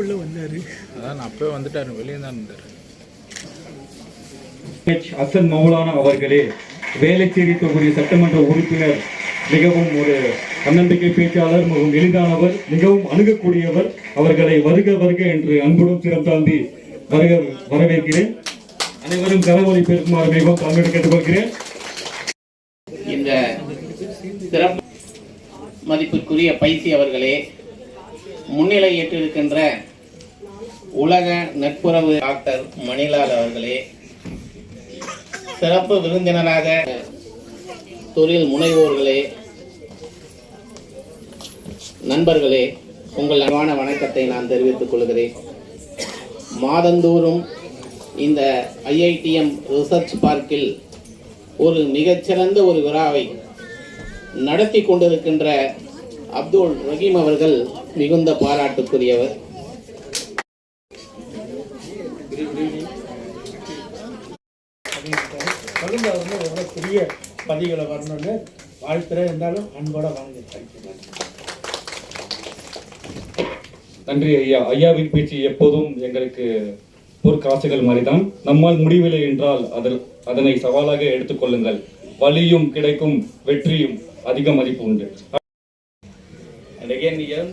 உள்ள வந்தாரு. அதான் அப்பவே வந்துட்டாரு வெளியே தான் இருந்தார். எச் அசன் மௌலானா அவர்களே வேலைச்சேரி தொகுதி சட்டமன்ற உறுப்பினர் மிகவும் ஒரு தன்னம்பிக்கை பேச்சாளர் மிகவும் எளிதானவர் மிகவும் அணுகக்கூடியவர் அவர்களை வருக வருக என்று அன்புடன் சிரம் தாழ்ந்தி வருக வரவேற்கிறேன். அனைவரும் கரவொலி பேசுமாறு மிகவும் தாழ்மையோடு கேட்டுக்கொள்கிறேன். இந்த சிறப்பு மதிப்பிற்குரிய பைசி அவர்களே முன்னிலை ஏற்றிருக்கின்ற உலக நட்புறவு டாக்டர் மணிலால் அவர்களே சிறப்பு விருந்தினராக தொழில் முனைவோர்களே நண்பர்களே உங்கள் அன்பான வணக்கத்தை நான் தெரிவித்துக் கொள்கிறேன். மாதந்தோறும் இந்த ஐஐடிஎம் ரிசர்ச் பார்க்கில் ஒரு மிகச்சிறந்த ஒரு விழாவை நடத்தி கொண்டிருக்கின்ற அப்துல் ரஹீம் அவர்கள் மிகுந்த பாராட்டுக்குரியவர். பெரிய பதிகளை வரணும்னு வாழ்த்துறேன் இருந்தாலும் அன்போட வாழ்ந்து நன்றி ஐயா. ஐயாவின் பேச்சு எப்போதும் எங்களுக்கு பொற்காசுகள் மாதிரிதான். நம்மால் முடியவில்லை என்றால் அதில் அதனை சவாலாக எடுத்துக்கொள்ளுங்கள் வலியும் கிடைக்கும் வெற்றியும் அதிக மதிப்பு உண்டு. அண்ட் ஏன்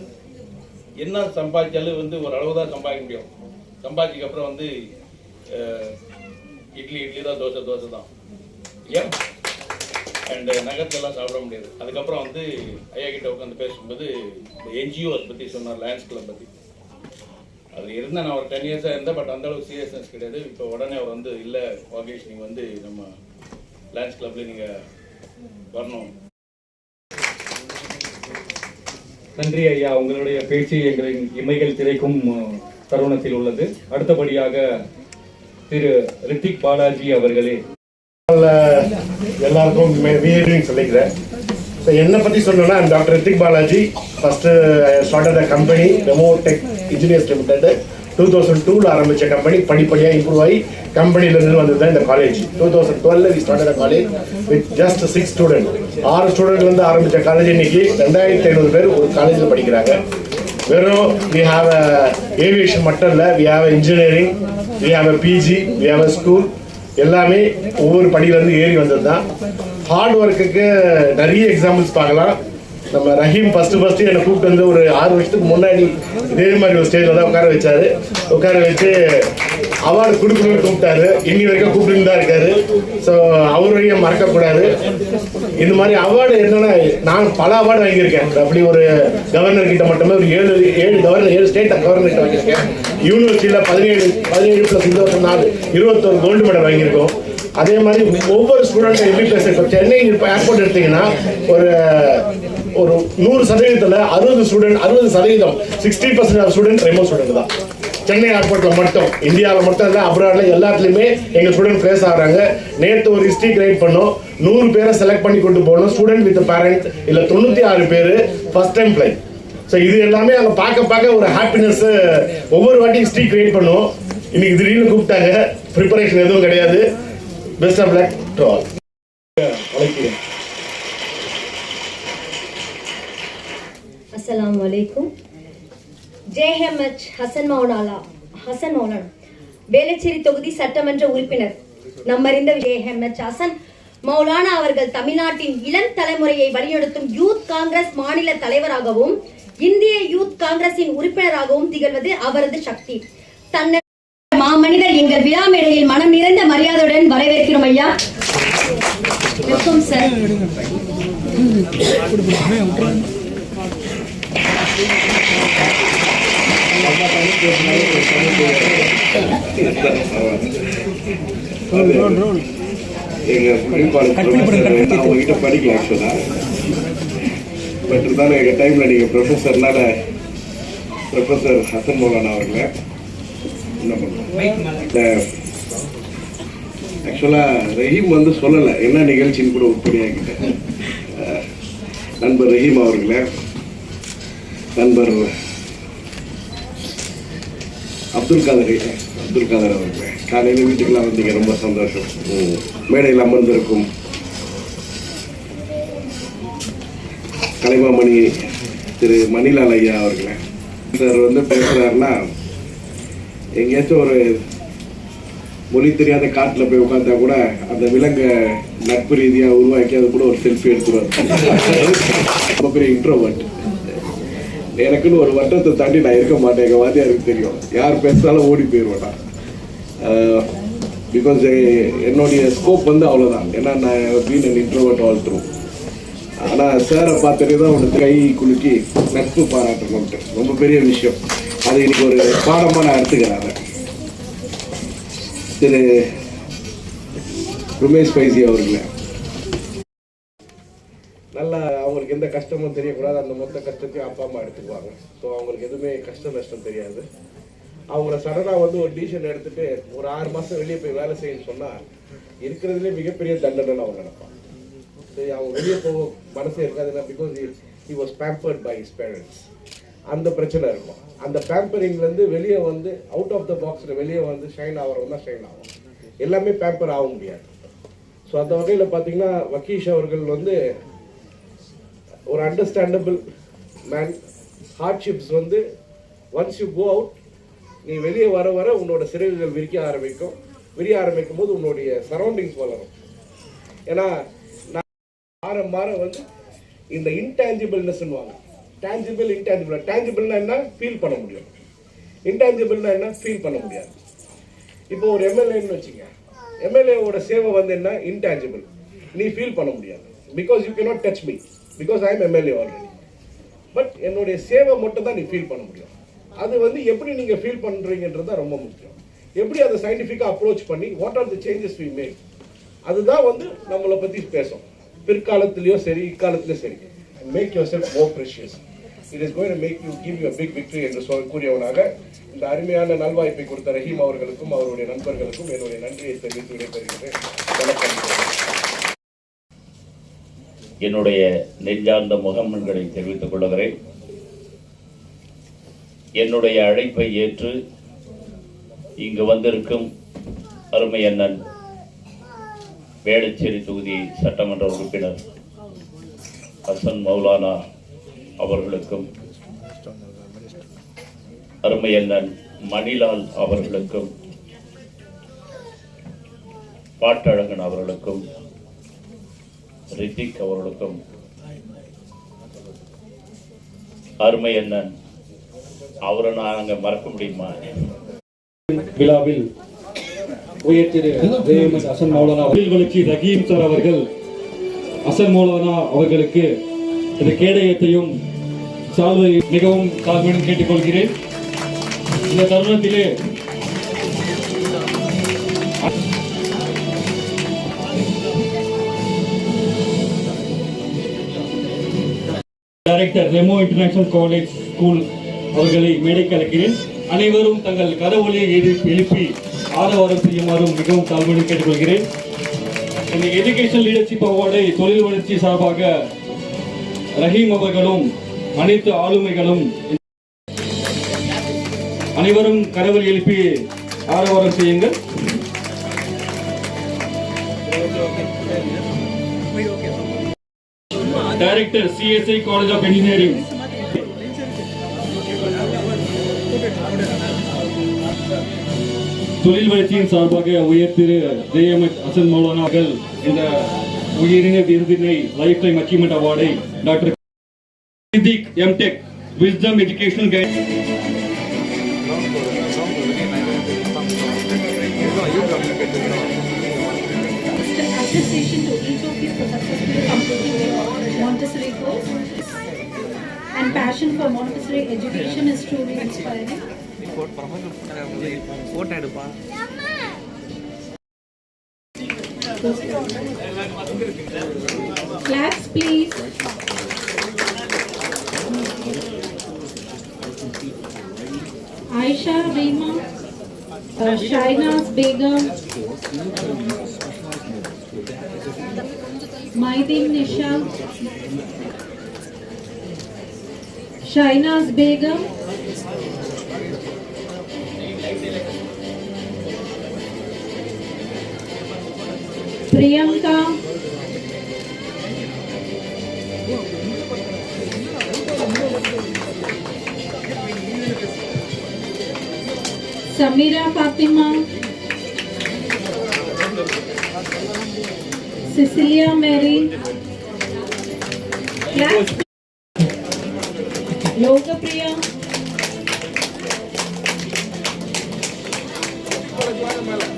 என்ன சம்பாதிச்சாலும் வந்து ஒரு அளவு தான் சம்பாதிக்க முடியும். சம்பாதிச்சதுக்கு அப்புறம் வந்து இட்லி இட்லி தான் தோசை தோசை தான். ஏன்? அண்ட் நகரத்தெல்லாம் சாப்பிட முடியாது. அதுக்கப்புறம் வந்து ஐயா கிட்ட உட்காந்து பேசும்போது இந்த என்ஜிஓஸ் பற்றி சொன்னார் லேண்ட்ஸ் கிளப் பற்றி அது இருந்தேன் நான் ஒரு டென் இயர்ஸாக இருந்தேன் பட் அந்தளவுக்கு சீரியஸ்னஸ் கிடையாது. இப்போ உடனே அவர் வந்து இல்லை வாகேஷ் நீங்கள் வந்து நம்ம லேண்ட்ஸ் கிளப்பில் நீங்கள் வரணும். நன்றி ஐயா. உங்களுடைய பேச்சு எங்களின் இமைகள் திரைக்கும் தருணத்தில் உள்ளது. அடுத்தபடியாக திரு ரித்திக் பாலாஜி அவர்களே. எல்லாருக்கும் வீடுன்னு சொல்லிக்கிறேன். ஸோ என்னை பற்றி சொல்லணும்னா doctor Rithik Balaji first started the company Remo tech engineers limited two thousand டூவில் ஆரம்பித்த கம்பெனி படிப்படியாக இம்ப்ரூவ் ஆகி கம்பெனிலேருந்து வந்தது தான் இந்த college two thousand twelve we start college with just six student ஆறு ஸ்டூடெண்ட் வந்து ஆரம்பித்த காலேஜ் இன்னைக்கு ரெண்டாயிரத்தி ஐநூறு பேர் ஒரு காலேஜில் படிக்கிறாங்க. வெறும் வி ஹாவ் ஏவியேஷன் மட்டும் இல்லை we have engineering we have PG we have school எல்லாமே ஒவ்வொரு படியிலேருந்து ஏறி வந்தது தான் ஹார்ட் ஒர்க்குக்கு நிறைய எக்ஸாம்பிள்ஸ் பார்க்கலாம். நம்ம ரஹீம் ஃபஸ்ட்டு ஃபஸ்ட்டு என்னை கூப்பிட்டு வந்து ஒரு ஆறு வருஷத்துக்கு முன்னாடி இதே மாதிரி ஒரு ஸ்டேஜில் தான் உட்கார வச்சார். உட்கார வச்சு அவார்டு கொடுக்கணும்னு கூப்பிட்டாரு. இன்னி வரைக்கும் கூப்பிட்டு தான் இருக்காரு. ஸோ அவரையும் மறக்கக்கூடாது. இந்த மாதிரி அவார்டு என்னன்னா நான் பல அவார்டு வாங்கியிருக்கேன். அப்படி ஒரு கவர்னர் கிட்ட மட்டுமே ஒரு ஏழு ஏழு கவர்னர் ஏழு ஸ்டேட் கவர்னர் கிட்ட வாங்கியிருக்கேன். யூனிவர்சிட்டியில் பதினேழு பதினேழு ப்ளஸ் இந்த நாலு இருபத்தொரு கோல்டு மெடல் வாங்கியிருக்கோம். அதே மாதிரி ஒவ்வொரு ஸ்டூடெண்ட்டும் எப்படி பேச சென்னை இப்போ ஏர்போர்ட் எடுத்தீங்கன்னா ஒரு ஒரு நூறு சதவீதத்தில் அறுபது ஸ்டூடெண்ட் அறுபது சதவீதம் sixty percent student Remo student தான். சென்னை ஏர்போர்ட்ல மட்டும் இந்தியாவில் மட்டும் இல்லை அப்ராட்ல எல்லாத்துலயுமே எங்க ஸ்டூடெண்ட் பிளேஸ் ஆகிறாங்க. நேற்று ஒரு ஹிஸ்டரி கிரியேட் பண்ணோம். நூறு பேரை செலக்ட் பண்ணி கொண்டு போகணும் ஸ்டூடெண்ட் வித் பேரண்ட் இல்ல தொண்ணூத்தி ஆறு பேர் ஃபர்ஸ்ட் டைம் பிளை ஸோ இது எல்லாமே அங்கே பார்க்க பார்க்க ஒரு ஹாப்பினஸ் ஒவ்வொரு வாட்டி ஹிஸ்டரி கிரியேட் பண்ணுவோம் இன்னைக்கு திடீர்னு கூப்பிட்டாங்க. ப்ரிப்பரேஷன் எதுவும் கிடையாது. Best of luck to all அஸ்லாம் வலைக்கும் அலைக்கும் ஹசன் மௌனாலா ஹசன் மௌலானா வேளச்சேரி தொகுதி சட்டமன்ற உறுப்பினர். நம்மறிந்த ஜேஹெம்எச் ஹசன் மௌலானா அவர்கள் தமிழ்நாட்டின் இளம் தலைமுறையை வழிநடத்தும் யூத் காங்கிரஸ் மாநில தலைவராகவும் இந்திய யூத் காங்கிரசின் உறுப்பினராகவும் திகழ்வது அவரது சக்தி. தன்னை மாமனிதர் எங்கள் விழா மேடையில் மனம் நிறைந்த மரியாதையுடன் வரவேற்கிறோம் ஐயா. வெல்கம் சார் எங்க பணிப்பாளர் அவங்க கிட்ட படிக்கல ஆக்சுவலா பட் இருந்தாலும் எங்கள் டைமில் நீங்கள் ப்ரொஃபஸர்னால ப்ரொஃபஸர் ஹசன் மௌலானா அவர்களை என்ன பண்ணுவோம் ஆக்சுவலாக ரஹீம் வந்து சொல்லலை என்ன நிகழ்ச்சின்னு கூட உட்படியாக்கிட்டேன் நண்பர் ரஹீம் அவர்களே நண்பர் அப்துல் காதர் அப்துல் காதர் அவர்களே காலையில் வீட்டுக்கெல்லாம் வந்தீங்க ரொம்ப சந்தோஷம். மேடையில் அமர்ந்திருக்கும் கலைமாமணி திரு மணிலால் ஐயா அவர்களை. சார் வந்து பேசுகிறாருன்னா எங்கேயாச்சும் ஒரு மொழி தெரியாத காட்டில் போய் உட்காந்தா கூட அந்த விலங்கை நட்பு ரீதியாக உருவாக்கி அது கூட ஒரு செல்ஃபி எடுத்துருவார் ரொம்ப பெரிய இன்ட்ரோவர்ட் எனக்குன்னு ஒரு வட்டத்தை தாண்டி நான் இருக்க மாட்டேன். எங்கள் வாத்தியாருக்கு தெரியும். யார் பேசினாலும் ஓடி போயிடுவேன் பிகாஸ் என்னுடைய ஸ்கோப் வந்து அவ்வளோதான் ஏன்னா நான் been and introvert all through ஆனால் சாரை பார்த்துட்டு தான் உனக்கு கை குலுக்கி நட்பு பாராட்டணும்ட்டு. ரொம்ப பெரிய விஷயம். அது இன்னைக்கு ஒரு பாடமாக நான் எடுத்துக்கிறேன் திரு உமேஷ் பைசி அவர்களே. எந்த கஷ்டமும் தெரியக்கூடாது. அந்த மொத்த கஷ்டத்தையும் அப்பா அம்மா எடுத்துக்குவாங்க. ஸோ அவங்களுக்கு எதுவுமே கஷ்ட நஷ்டம் தெரியாது. அவங்கள சடனாக வந்து ஒரு டிசிஷன் எடுத்துட்டு ஒரு ஆறு மாதம் வெளியே போய் வேலை செய்யணும்னு சொன்னால் இருக்கிறதுலே மிகப்பெரிய தண்டனை அவங்க நினைப்பான் சரி அவங்க வெளியே போக மனசே இருக்காதுன்னா because he was pampered by his parents அந்த பிரச்சனை இருக்கும். அந்த பேம்பரிங்லேருந்து வெளியே வந்து அவுட் ஆஃப் த பாக்ஸில் வெளியே வந்து ஷைன் ஆகிறவங்க தான் ஷைன் ஆகும் எல்லாமே பேம்பர் ஆக முடியாது. ஸோ அந்த வகையில் பார்த்தீங்கன்னா வக்கீஷ் அவர்கள் வந்து ஒரு அண்டர்ஸ்டாண்டபிள் மேன் ஹார்ட்ஷிப்ஸ் வந்து ஒன்ஸ் யூ கோ அவுட் நீ வெளியே வர வர உன்னோட சிறகுகள் விரிக்க ஆரம்பிக்கும். விரிய ஆரம்பிக்கும் போது உன்னுடைய சரௌண்டிங்ஸ் வளரும். ஏன்னா நான் மாற மாற வந்து இந்த இன்டான்ஜிபிள்னஸ்வாங்க டேஞ்சிபிள் இன்டான்ஜிபிள் டேஞ்சிபிள்னா என்ன? ஃபீல் பண்ண முடியும். இன்டான்ஜிபிள்னா என்ன? ஃபீல் பண்ண முடியாது. இப்போ ஒரு எம்எல்ஏன்னு வச்சுங்க. எம்எல்ஏவோட சேவை வந்து என்ன? இன்டான்ஜிபிள் நீ ஃபீல் பண்ண முடியாது. Because you cannot touch me because I am MLA already but என்னுடைய சேவை மட்டும் தான் நீ ஃபீல் பண்ண முடியும். அது வந்து எப்படி நீங்கள் ஃபீல் பண்ணுறீங்கன்றது தான் ரொம்ப முக்கியம். எப்படி அதை சயின்டிஃபிக்காக அப்ரோச் பண்ணி what are the changes we make அதுதான் வந்து நம்மளை பற்றி பேசும். பிற்காலத்துலேயும் சரி இக்காலத்துலேயும் சரி. Make yourself more precious it is going make you give you big victory என்று சொல் கூறியவனாக இந்த அருமையான நல்வாய்ப்பை கொடுத்த ரஹீம் அவர்களுக்கும் அவருடைய நண்பர்களுக்கும் என்னுடைய நன்றியை தெரிவித்து விடைபெறுகிறேன். வணக்கம். என்னுடைய நெஞ்சார்ந்த முகமன்களை தெரிவித்துக் கொள்கிறேன். என்னுடைய அழைப்பை ஏற்று இங்கு வந்திருக்கும் அருமை அண்ணன் வேளச்சேரி தொகுதி சட்டமன்ற உறுப்பினர் ஹசன் மௌலானா அவர்களுக்கும் அருமை அண்ணன் மணிலால் அவர்களுக்கும் பாட்டழகன் அவர்களுக்கும் ரித்திக் அவர்களுக்கும் அருமை அண்ணன். அவரை நாங்க மறக்க முடியுமா? விழாவில் அசன் மௌலானா வளர்ச்சி ரஹீம் சார் அவர்கள் அசன் மௌலானா அவர்களுக்கு இந்த கேடயத்தையும் சால்வை மிகவும் தாழ்மையுடன் கேட்டுக்கொள்கிறேன். இந்த தருணத்திலே director Remo international college school அவர்களை மேடைக்கு அழைக்கிறேன் அனைவரும் தங்கள் கரவொலியை எழுப்பி ஆரவாரம் செய்யுமாறும் மிகவும் தாழ்மையுடன் கேட்டுக்கொள்கிறேன். இந்த எஜுகேஷன் லீடர்ஷிப் அவார்டை தொழில் வளர்ச்சி சார்பாக ரஹீம் அவர்களும் அனைத்து ஆளுமைகளும் அனைவரும் கடவுள் எழுப்பி ஆரவாரம் செய்யுங்கள். Director CSI college of engineering தொழில் வளர்ச்சியின் சார்பாக உயர்திரு ஜெயமத் அசன் மௌலானா அவர்கள் இந்த உயரிய விருதினை lifetime achievement அவார்டை doctor Siddiq MTech wisdom educational guide attestation to each of you for successfully completing their Montessori course. And passion for Montessori education is truly inspiring. Claps, please. Aisha Reema, uh, Shainaz Begum, Maidin Nishal, Shainaz Begum, Priyanka, Samira Fatima, Cecilia Mary, Clap. Lokapriya, Parvi,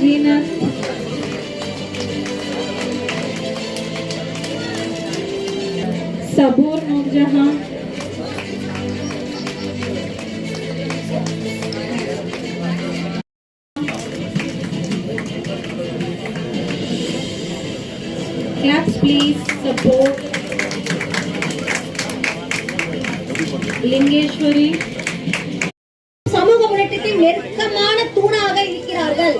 Tika Hina, Sabur Nurjahan, Claps please, support. Lingeshwari, சமூக முன்னேற்றத்தில் நெருக்கமான தூணாக இருக்கிறார்கள்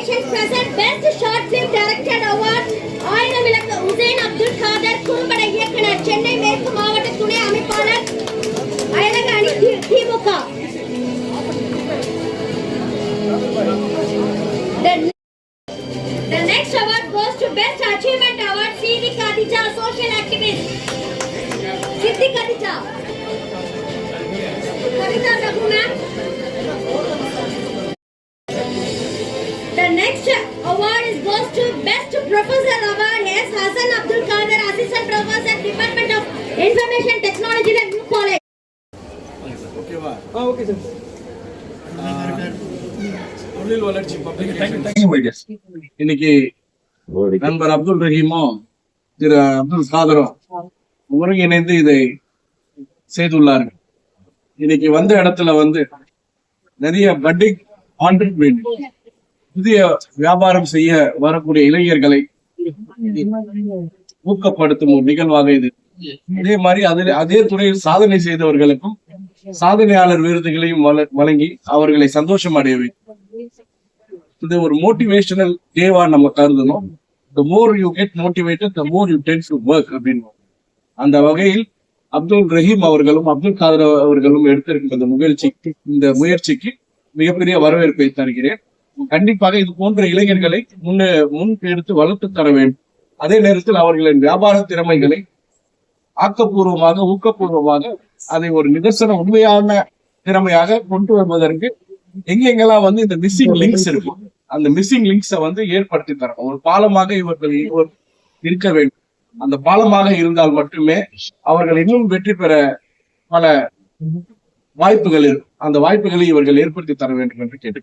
Samiksha. Patients present Best Short Film Directed Award ஆயிரம் விளக்கு உசேன் அப்துல் காதர் குறும்பட இயக்குனர் சென்னை மேற்கு மாவட்ட துணை அமைப்பாளர் அயலக அணி தி- திமுக The The next award goes to Best Achievement Award, C.V. Kadija, Social Activist. Siddhi Kadija. Kavita Raghu, ma'am. Next award is goes to Best Professor Award, S. Hassan Abdul Kader, Assistant Professor, Department of Information Technology, and New College. இன்னைக்கு நண்பர் அப்துல் ரஹீமும் திரு அப்துல் காதரும் ஒருங்கிணைந்து இதை செய்துள்ளார்கள் இன்னைக்கு வந்த இடத்துல வந்து நிறைய பட்டிக் ஆண்டர்பிரினர் புதிய வியாபாரம் செய்ய வரக்கூடிய இளைஞர்களை ஊக்கப்படுத்தும் ஒரு நிகழ்வாக இது. அதே மாதிரி அதில் அதே துறையில் சாதனை செய்தவர்களுக்கும் சாதனையாளர் விருதுகளையும் வழங்கி அவர்களை சந்தோஷம் அடைய வைக்கும் இது ஒரு மோட்டிவேஷனல் டேவா நம்ம கருதணும். The more you get motivated the more you tends to work அப்படின்னு அந்த வகையில் அப்துல் ரஹீம் அவர்களும் அப்துல் காதர் அவர்களும் எடுத்திருக்கும் இந்த முயற்சிக்கு இந்த முயற்சிக்கு மிகப்பெரிய வரவேற்பை தருகிறேன். கண்டிப்பாக இது போன்ற இளைஞர்களை முன்னே முன் எடுத்து வளர்த்து தர வேண்டும். அதே நேரத்தில் அவர்களின் வியாபார திறமைகளை ஆக்கப்பூர்வமாக ஊக்கப்பூர்வமாக அதை ஒரு நிதர்சன உண்மையான திறமையாக கொண்டு வருவதற்கு எங்கெங்கெல்லாம் வந்து இந்த மிஸ்ஸிங் லிங்க்ஸ் இருக்கும் அந்த மிஸ்ஸிங் லிங்க்ஸை வந்து ஏற்படுத்தி தரணும். ஒரு பாலமாக இவர்கள் இவர் இருக்க வேண்டும். அந்த பாலமாக இருந்தால் மட்டுமே அவர்கள் இன்னும் வெற்றி பெற பல வாய்ப்புகள் இருக்கும் அந்த வாய்ப்புகளை இவர்கள் ஏற்படுத்தி தர வேண்டும் என்று கேட்டு